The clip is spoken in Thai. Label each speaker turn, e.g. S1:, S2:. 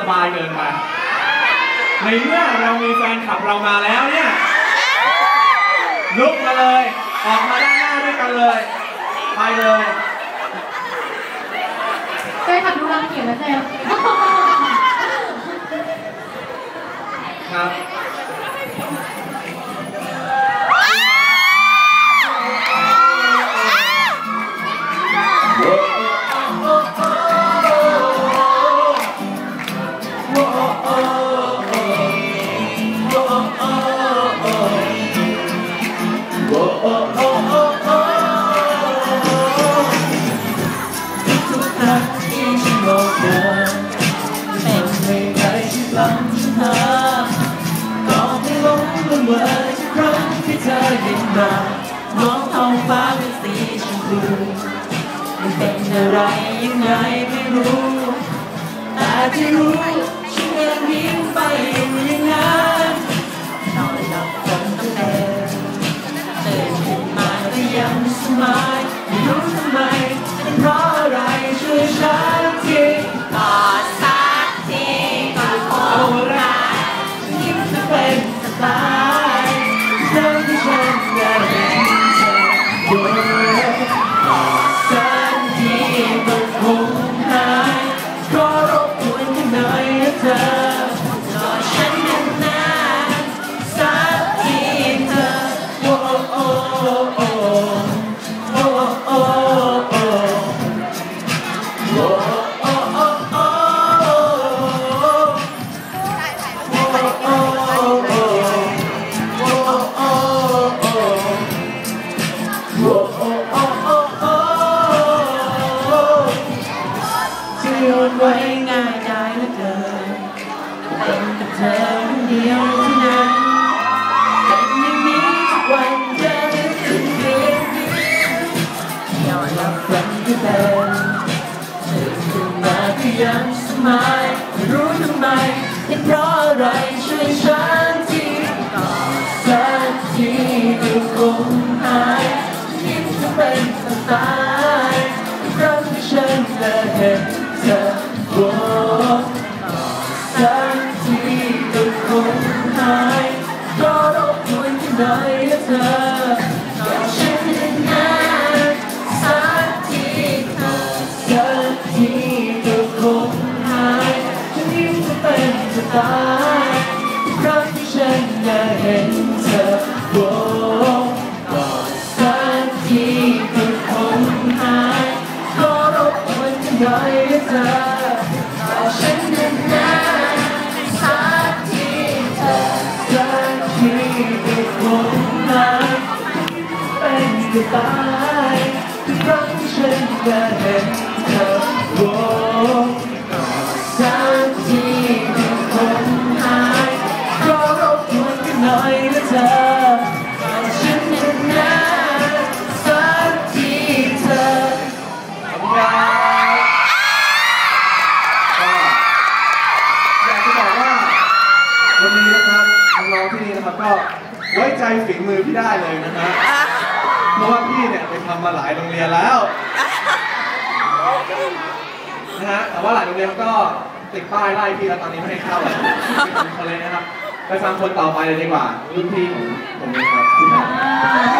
S1: สบายเกินไป ในเมื่อเรามีแฟนคลับเรามาแล้วเนี่ย ลุกมาเลย ออกมาด้านหน้าด้วยกันเลย ไปเลย
S2: เคยทำดูรังเกียจนะเจมส์
S1: ครับ
S3: มมามองท้องฟ้าเป็นสีชมพูมันเป็นอะไรยังไงไม่รู้แต่ที่รู้ฉันยังยิ้มไปอยู่อย่างนั้นนอนหลับฝันตั้งแต่ตื่นขึ้นมาก็ยังสบายไม่รู้ทำไม อ โยนไว้ง่ายได้เหลือเกินเป็นกับเธอคนเดียวเท่านั้นเป็นอย่างนี้ทุกวันจะนึกถึงเพียงนอนหลับฝันที่เป็นตื่นขึ้นมาก็ยังสมัยไม่รู้ทำไมเป็นเพราะอะไรช่วยฉัน เธอโอ้สักทีก็คงหายก็รบกวนกันหน่อยนะเธอก่อนฉันนานๆสักทีเธอสักทีก็คงหายฉันยิ้มจะเป็นจะตายครั้งที่ฉันได้เห็นเธอโอ้ก็สักทีก็คงหายก็รบกวนกันทีเธอสักทีก็คงหน จะตายทุกครั้งฉันได้เห็นเธอโอ้สักทีก็คงหายก็รบกวนกันหน่อยนะเธอ
S1: ไว้ใจฝีมือพี่ได้เลยนะฮะเพราะว่าพี่เนี่ยไปทำมาหลายโรงเรียนแล้วนะฮะแต่ว่าหลายโรงเรียนก็ติดป้ายไล่พี่แล้วตอนนี้ไม่ให้เข้าแล้วไม่ทำคนเลยนะครับ ไปฟังคนต่อไปเลยดีกว่ารุ่นพี่ของผมเองครับ